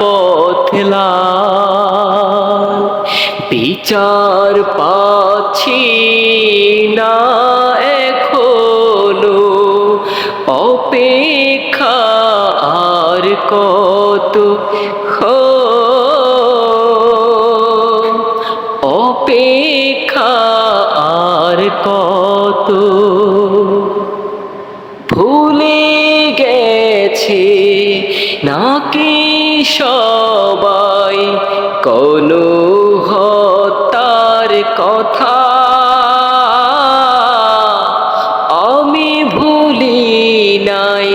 পথলাল বিচার পাচ্ছি না এখনও। অপেক্ষা আর কত অপেক্ষা আর কত? ভুলে গেছে নাকি সবাই। কোনো হতার কথা আমি ভুলি নাই।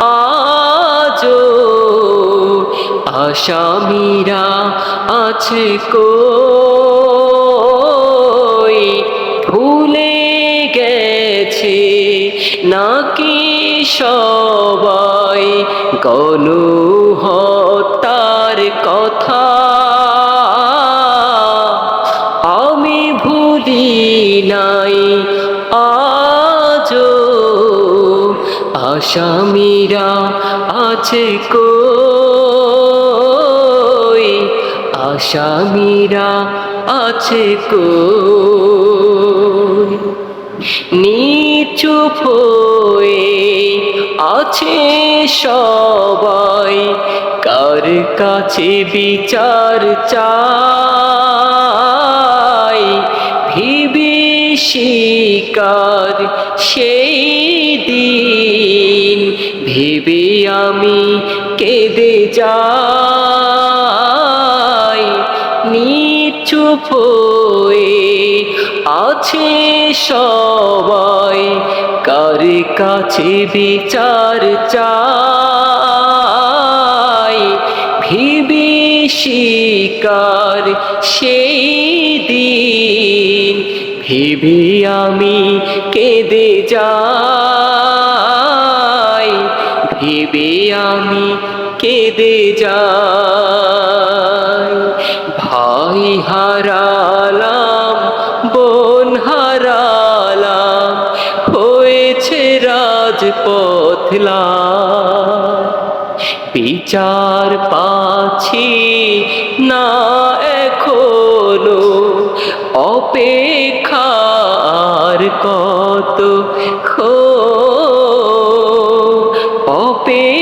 আজও আসামিরা আছে কই? ভুলে গেছে নাকি সবাই গণ হত্যার কথা। আমি ভুলি নাই আজও আসামিরা আছে কই? আসামিরা আছে কই? হয়ে আছে সবাই। কার কাছে বিচার চাই? শিকার সেই দিন? ভেবে আমি কেঁদে যাই। হয়ে আছে সবাই। কার কাছে বিচার চাই? শিকার সেই দিন। ভেবে আমি কেঁদে যাই। ভেবে আমি কেঁদে যাই। ভাই হারালাম বোন হারালাম হয়েছে রাজপথলা বিচার পাছি না এখনও অপেক্ষার কত খো অপেক্ষার